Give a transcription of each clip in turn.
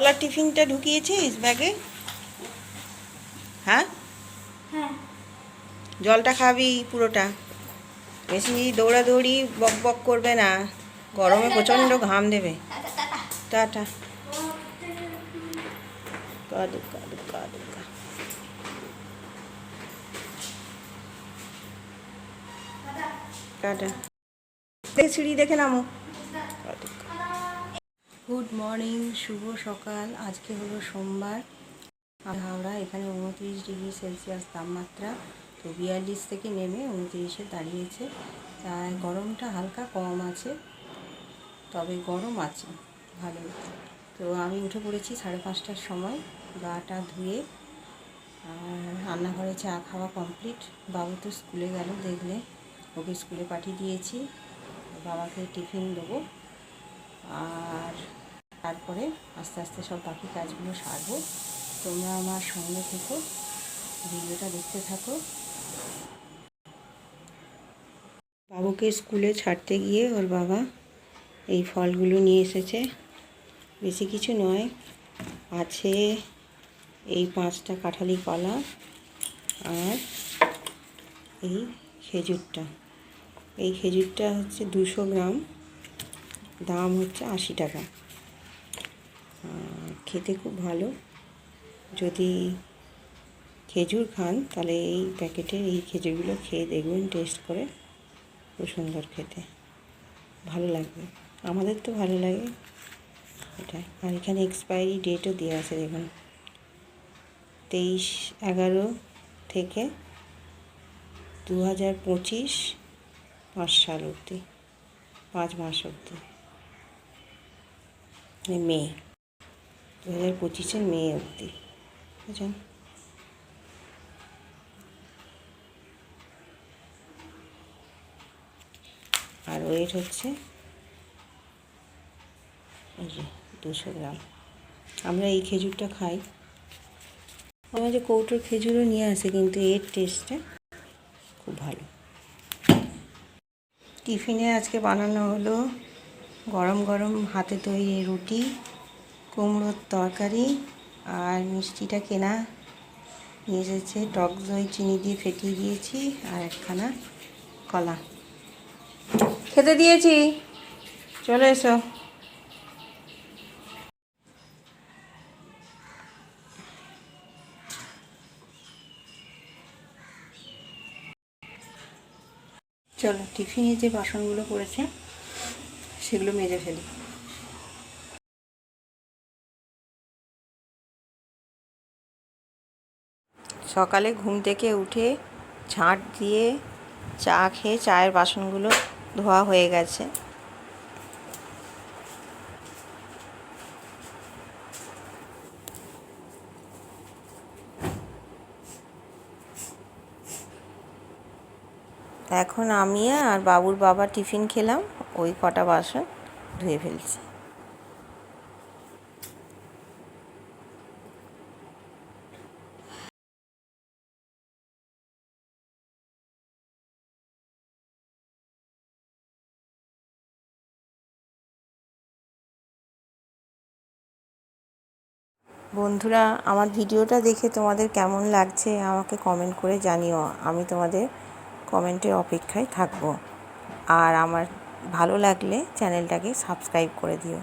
কলার টিফিনটা ঢুকিয়েছিস ব্যাগে? হ্যাঁ? হ্যাঁ। জলটা খাবি পুরোটা। বেশি দৌড়াদৌড়ি বক বক করবে না। গরমে প্রচণ্ড ঘাম দেবে। টাটা। কাদু কাদু কাদু টাটা। সিঁড়ি দেখে নামো। গুড মর্নিং, শুভ সকাল। আজকে হলো সোমবার। হাওড়া, এখানে উনত্রিশ ডিগ্রি সেলসিয়াস তাপমাত্রা। তো বিয়াল্লিশ থেকে নেমে উনত্রিশে দাঁড়িয়েছে। তাই গরমটা হালকা কম আছে, তবে গরম আছে ভালো তো আমি উঠে পড়েছি সাড়ে পাঁচটার সময়, গাটা ধুয়ে। আর রান্নাঘরে চা খাওয়া কমপ্লিট। বাবু তো স্কুলে গেল, দেখলে ওকে স্কুলে পাঠিয়ে দিয়েছি। বাবাকে টিফিন দেবো। আর তারপরে আস্তে আস্তে সব বাকি কাজগুলো সারবো। তোমরা আমার সঙ্গে থেকো, ভিডিওটা দেখতে থাকো। বাবুকে স্কুলে ছাড়তে গিয়ে ওর বাবা এই ফলগুলো নিয়ে এসেছে। বেশি কিছু নয়, আছে এই পাঁচটা কাঁঠালি কলা আর এই খেজুরটা। এই খেজুরটা হচ্ছে দুশো গ্রাম, দাম হচ্ছে আশি টাকা। খেতে খুব ভালো। যদি খেজুর খান, তাহলে এই প্যাকেটের এই খেজুরগুলো খেয়ে দেখবেন, টেস্ট করে খুব সুন্দর খেতে। ভালো লাগবে। আমাদের তো ভালো লাগে এটা। আর এখানে এক্সপায়ারি ডেটও দেওয়া আছে, দেখুন। তেইশ এগারো থেকে দু হাজার পঁচিশ পাঁচ সাল অবধি, পাঁচ মাস অবধি। মানে মে। দু হাজার পঁচিশের মে অবধি। বুঝলেন? আর ওয়েট হচ্ছে দুশো গ্রাম। আমরা এই খেজুরটা খাই। আমার যে কৌটোর খেজুরও নিয়ে আসে, কিন্তু এর টেস্টটা খুব ভালো। টিফিনে আজকে বানানো হলো গরম গরম হাতে তৈরি রুটি। কুমড়োর তরকারি আর মিষ্টিটা কেনা নিয়ে এসেছে। টক দই, চিনি দিয়ে ফেটিয়ে দিয়েছি আর একখানা কলা। খেতে দিয়েছি। চলে এসো। চলো, টিফিনে যে বাসনগুলো পড়েছে, সেগুলো মেজে ফেলি। সকালে ঘুম থেকে উঠে ঝাঁট দিয়ে চা খেয়ে চায়ের বাসনগুলো ধোয়া হয়ে গেছে। এখন আমি আর বাবুর বাবা টিফিন খেলাম, ওই কটা বাসন ধুয়ে ফেলছি। বন্ধুরা, আমার ভিডিওটা দেখে তোমাদের কেমন লাগছে আমাকে কমেন্ট করে জানিও। আমি তোমাদের কমেন্টের অপেক্ষায় থাকব। আর আমার ভালো লাগলে চ্যানেলটাকে সাবস্ক্রাইব করে দিও।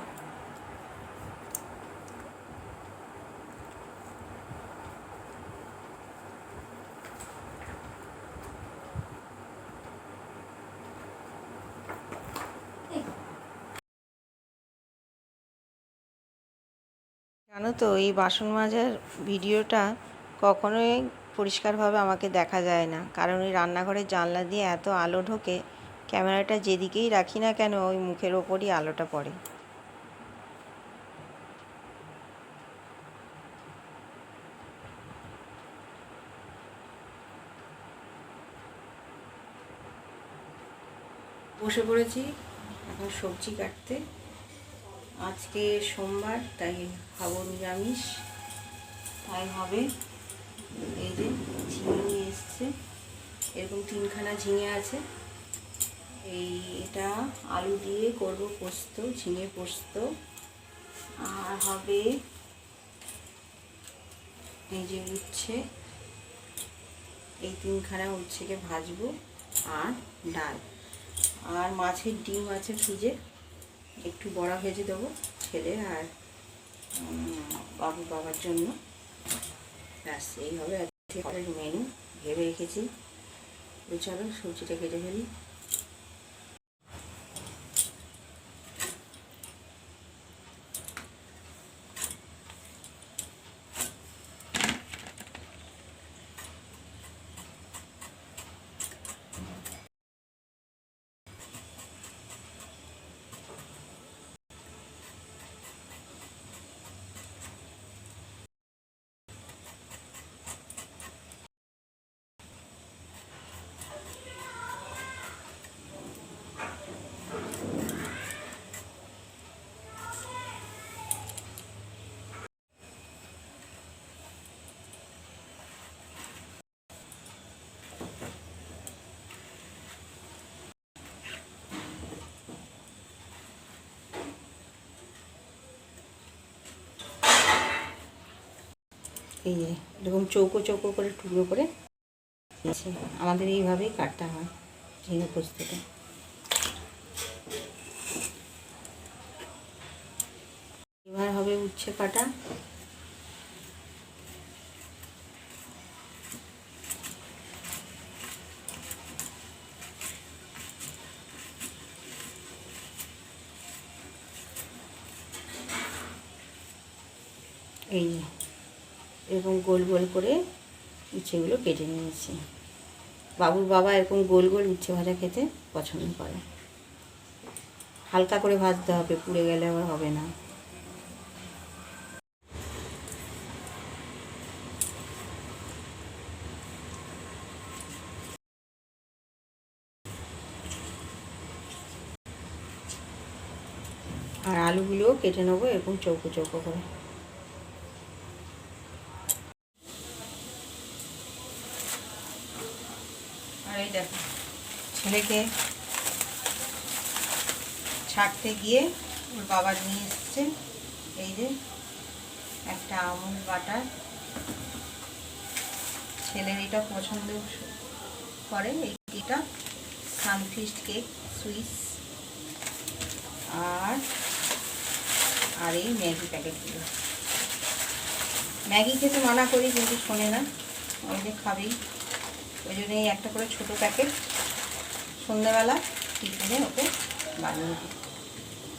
জানো তো, এই বাসন মাজার ভিডিওটা কখনোই পরিষ্কারভাবে আমাকে দেখা যায় না। কারণ ওই রান্নাঘরের জানলা দিয়ে এত আলো ঢোকে, ক্যামেরাটা যেদিকেই রাখি না কেন ওই মুখের ওপরই আলোটা পড়ে। বসে পড়েছি, এখন সবজি কাটতে। আজকে সোমবার, তাই খাব নিরামিষ। তাই হবে। এই যে ঝিঙে নিয়ে এসছে। এরকম তিনখানা ঝিঙে আছে। এই এটা আলু দিয়ে করব পোস্ত, ঝিঙে পোস্ত। আর হবে এই যে উচ্ছে। এই তিনখানা উচ্ছেকে ভাজবো আর ডাল। আর মাছের ডিম আছে ফ্রিজে। একটু বড়া ভেজে দেবো ছেলে আর বাবু বাবার জন্য। ব্যাস এইভাবে হবে আজকে। মেনু ভেবে রেখেছি। এছাড়াও সবজিটা কেটে ফেলি। এই যে, এরকম চৌকো চৌকো করে, টুকরো করে দিয়েছে আমাদের এইভাবেই কাটতে হয় ঝিঙে পোস্তটা। এবার হবে উচ্ছে কাটা। এই এরকম গোল গোল করে উচ্ছেগুলো কেটে নিয়েছি। বাবুর বাবা এরকম গোল গোল উচ্ছে ভাজা খেতে পছন্দ করে। হালকা করে ভাজতে হবে, পুড়ে গেলে আবার হবে না। আর আলুগুলোও কেটে নেব এরকম চৌকো চৌকো করে আর এই দেখো, ছেলেকে ছাড়তে গিয়ে ওর বাবা নিয়ে এসছে। এই যে একটা আমুল বাটার। ছেলের এটা পছন্দ করে এইটা সানফিস্ট কেক, সুইস। আর আর এই ম্যাগি প্যাকেটগুলো। ম্যাগি খেতে মানা করি, কিন্তু শোনে না। ওই যে খাবেই ওই জন্য এই একটা করে ছোটো প্যাকেট সন্ধ্যাবেলা টিফিনে ওকে বানিয়ে দিই।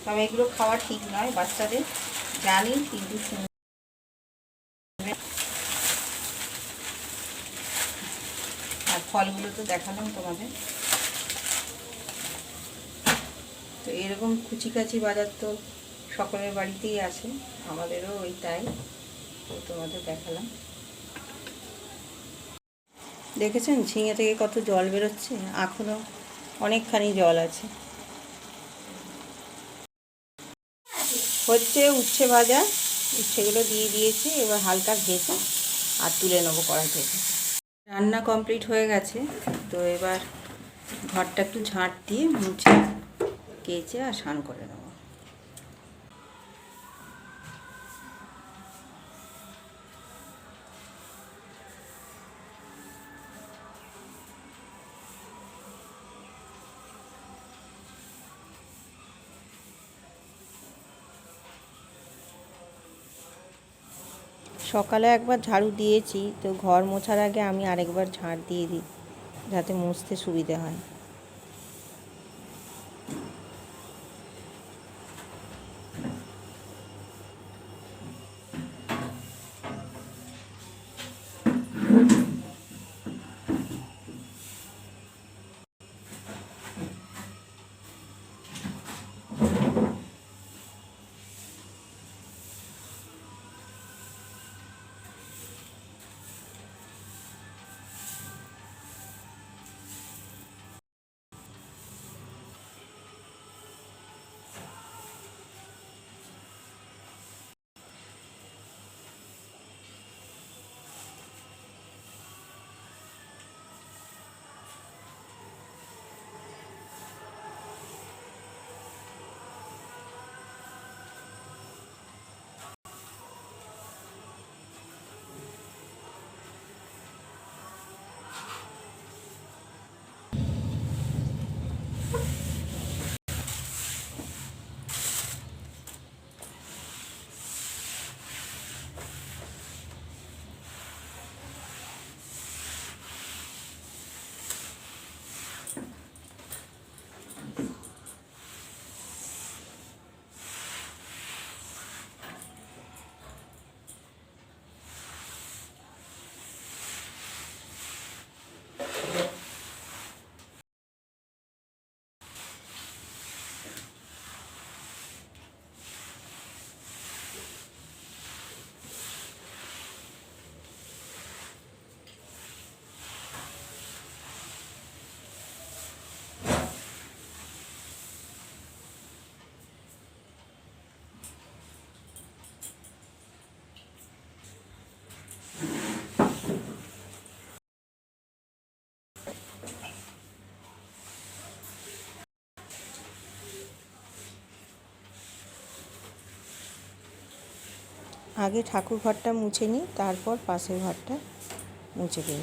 তবে এগুলো খাওয়া ঠিক নয়, বাচ্চাদের জানি কিন্তু আর ফলগুলো তো দেখালাম তোমাদের। তো এরকম কুচিকাচি বাজার তো সকলের বাড়িতেই আছে, আমাদেরও ওই তাই তোমাদের দেখালাম। দেখেছেন? ঝিঙে থেকে কত জল বেরোচ্ছে? এখনও অনেকখানি জল আছে। হচ্ছে উচ্ছে ভাজা। উচ্ছেগুলো দিয়ে দিয়েছি, এবার হালকা ভেজে আর তুলে নেব কড়াই থেকে রান্না কমপ্লিট হয়ে গেছে, তো এবার ঘরটা একটু ঝাঁট দিয়ে মুছে, কেচে আর স্নান করে নেব। সকালে একবার ঝাড়ু দিয়েছি, তো ঘর মোছার আগে আমি আরেকবার ঝাড় দিয়ে দিই, যাতে মুছতে সুবিধে হয়। আগে ঠাকুর ঘরটা মুছে নিই, তারপর পাশের ঘরটা মুছে দেব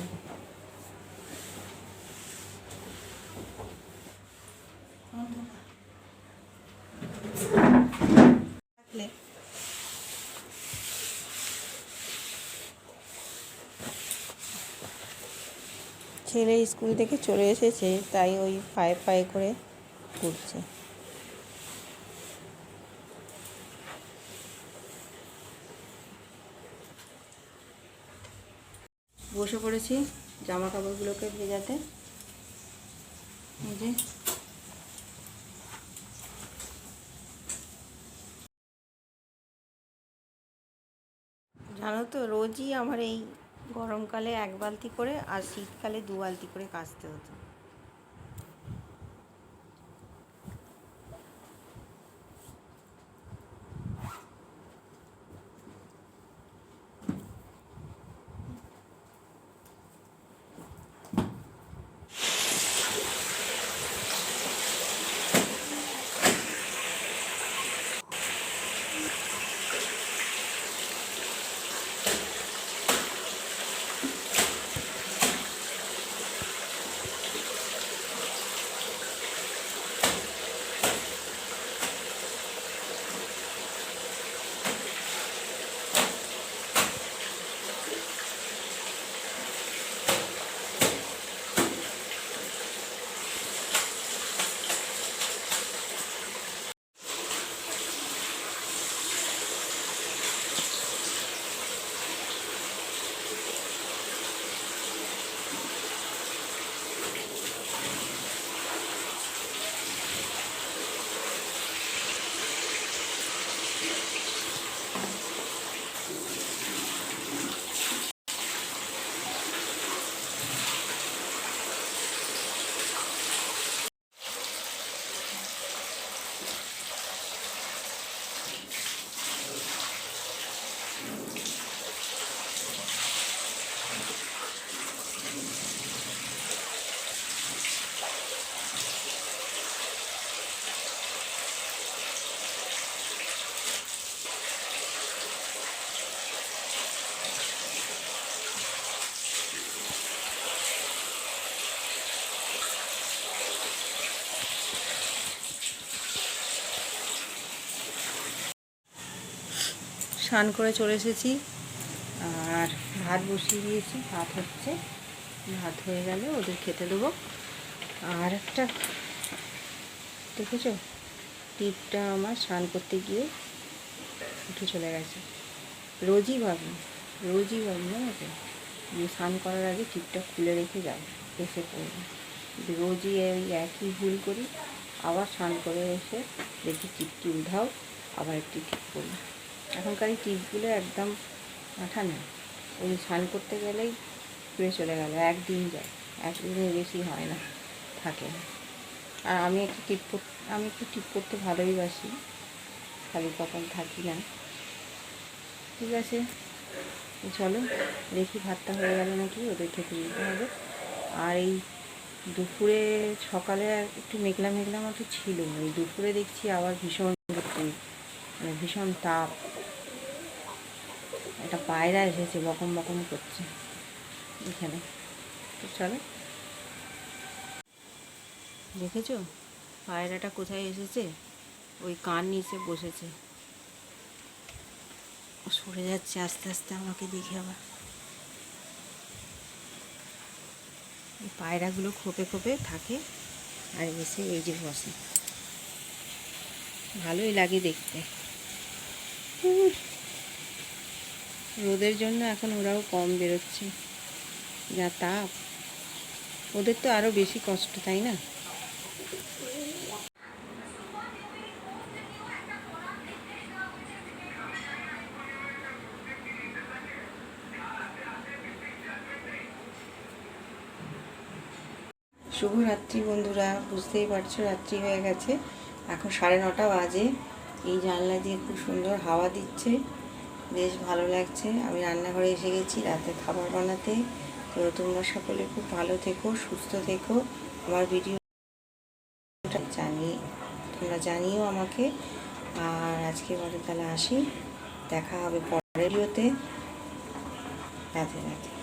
ছেলে স্কুল থেকে চলে এসেছে, তাই ওই পায়ে পায়ে করে ঘুরছে। বসে পড়েছি জামা কাপড়গুলোকে ভেজাতে। যে। জানো তো, রোজই আমার এই গরমকালে এক বালতি করে আর শীতকালে দু বালতি করে কাচতে হতো। স্নান করে চলে এসেছি। আর ভাত বসিয়ে দিয়েছি। ভাত হচ্ছে। ভাত হয়ে গেলে ওদের খেতে দেবো। আর একটা দেখেছ? টিপটা আমার স্নান করতে গিয়ে উঠে চলে গেছে। রোজই ভাবি রোজই ভাবি জানো তো যে স্নান করার আগে টিপটা খুলে রেখে যাও এসে পড়বে। রোজই এই একই ভুল করি। আবার স্নান করে এসে দেখি টিপটি উধাও, আবার একটি ঠিক করি এখনকার এই টিপগুলো একদম মাথা নেই। ওই স্নান করতে গেলেই ঘুরে চলে গেল, একদিন যায় একদিনের বেশি হয় না, থাকে না। আর আমি একটু টিপ আমি একটু টিপ করতে ভালোই বাসি, খালি কখন থাকি না। ঠিক আছে চলো, দেখি ভাতটা হয়ে গেল নাকি, ওদের খেতে দিতে হবে। আর এই দুপুরে সকালে একটু মেঘলা মেঘলা মতো ছিল এই দুপুরে দেখছি আবার ভীষণ মানে ভীষণ তাপ। একটা পায়রা এসেছে, বকম বকম করছে। এখানে। চলো। দেখেছ? পায়রাটা কোথায় এসেছে? ওই কান নিচে বসেছে। সরে যাচ্ছে আস্তে আস্তে আমাকে দেখে আবার। এই পায়রাগুলো খোপে খোপে থাকে আর এসে এই যে বসে। ভালোই লাগে দেখতে। রোদের জন্য এখন ওরাও কম বেরোচ্ছে। যা তাপ ওদের তো আরও বেশি কষ্ট, তাই না? শুভরাত্রি বন্ধুরা, বুঝতেই পারছ, রাত্রি হয়ে গেছে। এখন সাড়ে নটা বাজে। এই জানলা দিয়ে খুব সুন্দর হাওয়া দিচ্ছে। বেশ ভালো লাগছে। আমি রান্নাঘরে এসে গেছি, রাতে খাবার বানাতে। তো তোমরা সকলে খুব ভালো থেকো, সুস্থ থেকো। আমার ভিডিও জানি, তোমরা জানিও আমাকে। আর আজকে বলে তাহলে আসি। দেখা হবে পরে ভিডিওতে রাতে রাধে।